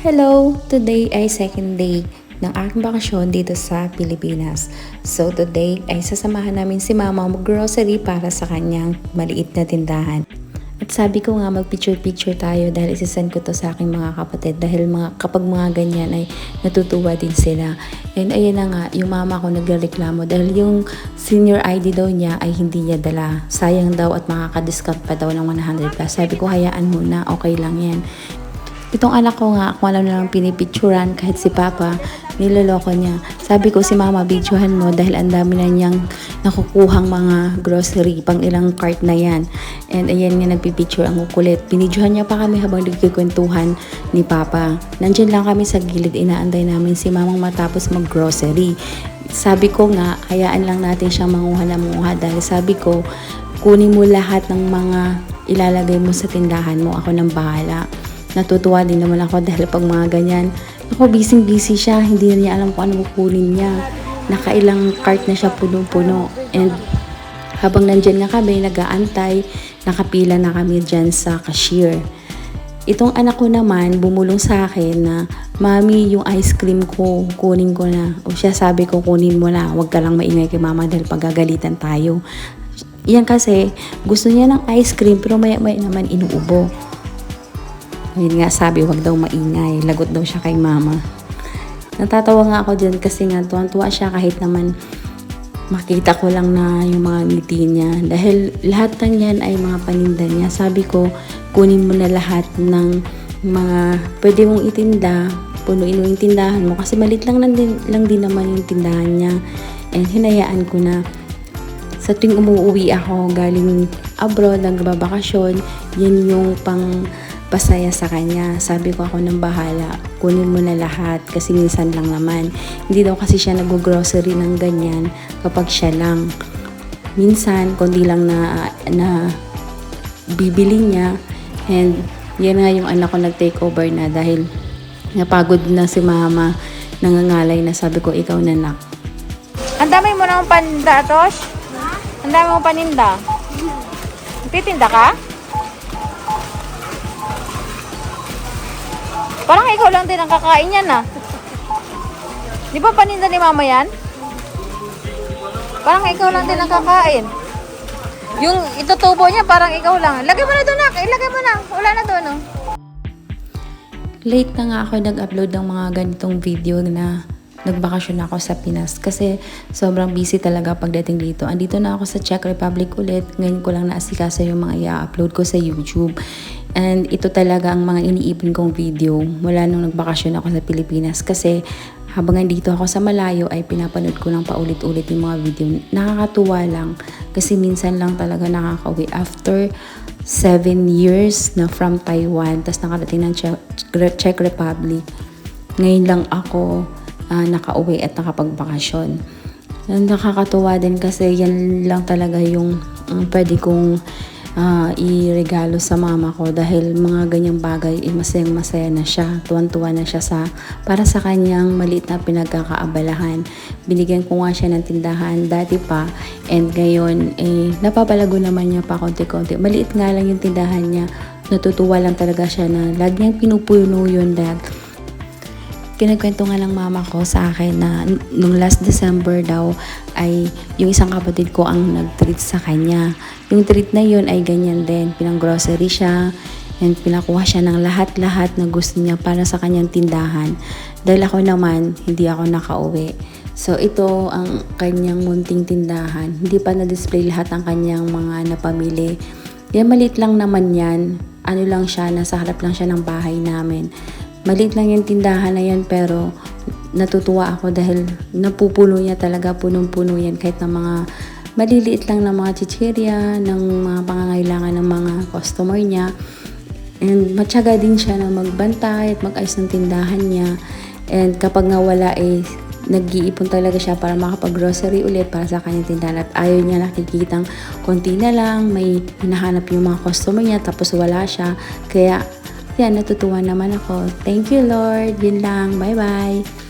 Hello! Today ay second day ng aking bakasyon dito sa Pilipinas. So today ay sasamahan namin si mama mag-grocery para sa kanyang maliit na tindahan. At sabi ko nga mag-picture-picture tayo dahil isasend ko to sa aking mga kapatid dahil mga, kapag mga ganyan ay natutuwa din sila. And ayan na nga, yung mama ko nagreklamo dahil yung senior ID daw niya ay hindi niya dala. Sayang daw at makaka-discount pa daw ng 100 plus. Sabi ko hayaan mo na, okay lang yan. Itong anak ko nga, kung alam na lang pinipicturan kahit si Papa, niloloko niya. Sabi ko si Mama, videohan mo dahil ang dami na niyang nakukuhang mga grocery, pang ilang cart na yan. And ayan nga nagpipicture ang kukulit. Binidyohan niya pa kami habang nagkikwentuhan ni Papa. Nandiyan lang kami sa gilid, inaantay namin si Mamang matapos mag-grocery. Sabi ko nga, hayaan lang natin siyang manguha na manguha dahil sabi ko, kunin mo lahat ng mga ilalagay mo sa tindahan mo, ako nang bahala natutuwa din naman ako dahil pag mga ganyan, ako busy busy siya, hindi na niya alam kung ano kukunin niya. Nakailang cart na siya puno-puno. And habang nandyan nga kami, nag-aantay, nakapila na kami dyan sa cashier. Itong anak ko naman, bumulong sa akin na, Mami, yung ice cream ko, kunin ko na. O siya sabi ko, kunin mo na. Huwag ka lang maingay kay mama dahil pagagalitan tayo. Yan kasi, gusto niya ng ice cream pero maya-maya naman inuubo. Yun nga sabi, wag daw maingay. Lagot daw siya kay mama. Natatawa nga ako dyan kasi nga tuwan-tuwa siya kahit naman makita ko lang na yung mga ngiti niya. Dahil lahat ng yan ay mga paninda niya. Sabi ko, kunin mo na lahat ng mga pwede mong itinda, punuin mo yung tindahan mo. Kasi malit lang, lang, din, lang din naman yung tindahan niya. And hinayaan ko na sa tuwing umuwi ako galing abroad, nagbabakasyon, yan yung pang pasaya sa kanya. Sabi ko ako ng bahala, kunin mo na lahat kasi minsan lang naman. Hindi daw kasi siya nag-grocery ng ganyan kapag siya lang. Minsan, kundi lang na, na bibili niya and yan nga yung anak ko nag-take over na dahil napagod na si mama nangangalay na sabi ko ikaw na nak. Ang dami mo ng paninda, Tosh? Ang dami mo paninda. Titinda ka? Parang ikaw lang din ang kakain yan ah. Di ba paninda ni mama yan? Parang ikaw lang din ang kakain. Yung itutubo niya parang ikaw lang. Lagay mo na doon nak. Ilagay mo na. Wala na doon oh. Late na nga ako nag-upload ng mga ganitong video na nagbakasyon ako sa Pinas kasi sobrang busy talaga pagdating dito. Andito na ako sa Czech Republic ulit. Ngayon ko lang naasikaso yung mga i-upload ko sa YouTube. And ito talaga ang mga iniipon kong video mula nung nagbakasyon ako sa Pilipinas kasi habang nandito ako sa malayo ay pinapanood ko lang paulit-ulit yung mga video. Nakakatuwa lang kasi minsan lang talaga nakakauwi after 7 years na from Taiwan tapos nakarating ng Czech, Czech Republic. Ngayon lang ako uh, nakauwi at nakapagbakasyon. Nakakatuwa din kasi yan lang talaga yung um, pwede kong uh, iregalo sa mama ko dahil mga ganyang bagay eh, masayang masaya na siya. Tuwan-tuwa na siya sa para sa kanyang maliit na pinagkakaabalahan. Binigyan ko nga siya ng tindahan dati pa and ngayon eh, napapalago naman niya pa konti-konti. Maliit nga lang yung tindahan niya. Natutuwa lang talaga siya na lagi niyang pinupuno yun dahil kinagkwento nga ng mama ko sa akin na nung last December daw ay yung isang kapatid ko ang nag-treat sa kanya. Yung treat na yun ay ganyan din. Pinang grocery siya and pinakuha siya ng lahat-lahat na gusto niya para sa kanyang tindahan. Dahil ako naman, hindi ako nakauwi. So ito ang kanyang munting tindahan. Hindi pa na-display lahat ang kanyang mga napamili. Yan maliit lang naman yan. Ano lang siya, nasa harap lang siya ng bahay namin. Maliit lang yung tindahan na yan pero natutuwa ako dahil napupuno niya talaga punong-puno yan kahit na mga maliliit lang na mga chichirya, ng mga pangangailangan ng mga customer niya. And matyaga din siya na magbantay at mag-ayos ng tindahan niya. And kapag nga wala eh, nag-iipon talaga siya para makapag-grocery ulit para sa kanyang tindahan at ayaw niya nakikitang konti na lang, may hinahanap yung mga customer niya tapos wala siya. Kaya yan, natutuwa naman ako. Thank you, Lord. Yun lang. Bye-bye.